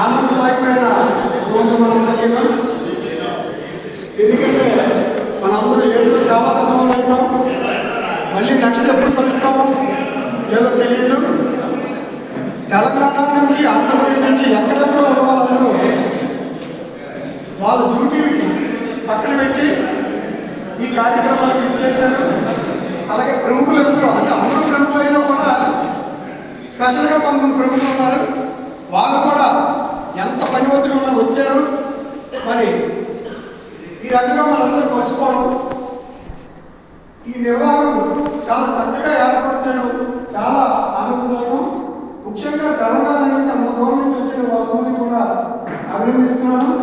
ఆనందదాయకమైన రోజు మనందరికీ ఎందుకంటే మనందరూ ఏదో చాలా కథమైనాం మళ్ళీ నెక్స్ట్ కలుస్తామో లేదో తెలియదు. తెలంగాణ నుంచి ఆంధ్రప్రదేశ్ నుంచి ఎక్కడెక్కడ ఉన్న వాళ్ళందరూ వాళ్ళ డ్యూటీకి పక్కన పెట్టి ఈ కార్యక్రమాన్ని ఇచ్చేశారు అలాగే ప్రముఖులందరూ అంటే అందరూ ప్రముఖులైనా కూడా స్పెషల్గా కొంతమంది ప్రముఖులు ఉన్నారు. వాళ్ళు కూడా పని ఒత్తిడి ఉన్న వచ్చారు. మరి ఈ రకంగా మనందరూ కలుసుకోవడం. ఈ నిర్వహణ చాలా చక్కగా ఏర్పడతాడు చాలా ఆనందదాయకం ముఖ్యంగా తెలంగాణ నుంచి అంత దూరం నుంచి వచ్చిన వాళ్ళందరినీ కూడా అభినందిస్తున్నాను.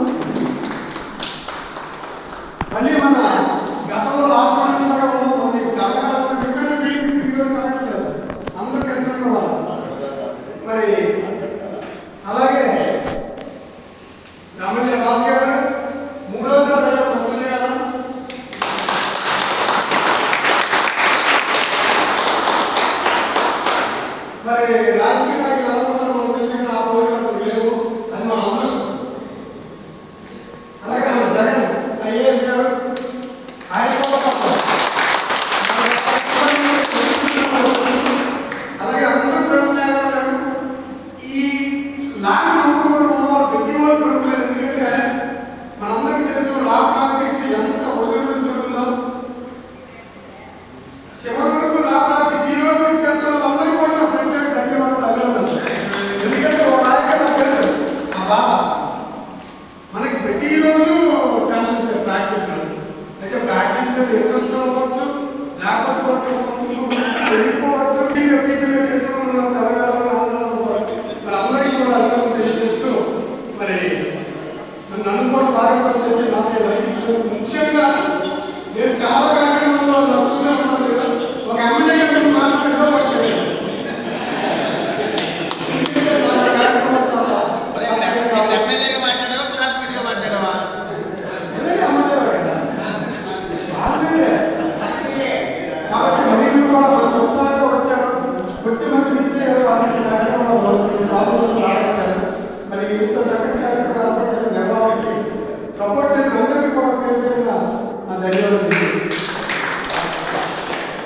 మళ్ళీ మన గతంలో రాష్ట్రంలాగా ఉన్నాం తెలంగాణ అందరూ కలిసి ఉన్న వాళ్ళు మరి మరి మీద ఇంట్రెస్ట్ అవ్వచ్చు లేకపోతే కొంచెం కొంచెం తెలియకపోవచ్చు వ్యక్తిగా చేసుకున్న తెలంగాణలో ఆంధ్రలో కూడా మరి అందరికీ కూడా అభివృద్ధి తెలియజేస్తూ మరి నన్ను కూడా భాగస్వామ్యం చేసి నాకే వైద్యులు ముఖ్యంగా నేను చాలా కాబట్టి మహిళలు కూడా మంచి ఉత్సాహంగా వచ్చారు. కొద్ది మంది మిస్ అయ్యారు. అలాంటి కార్యక్రమాలు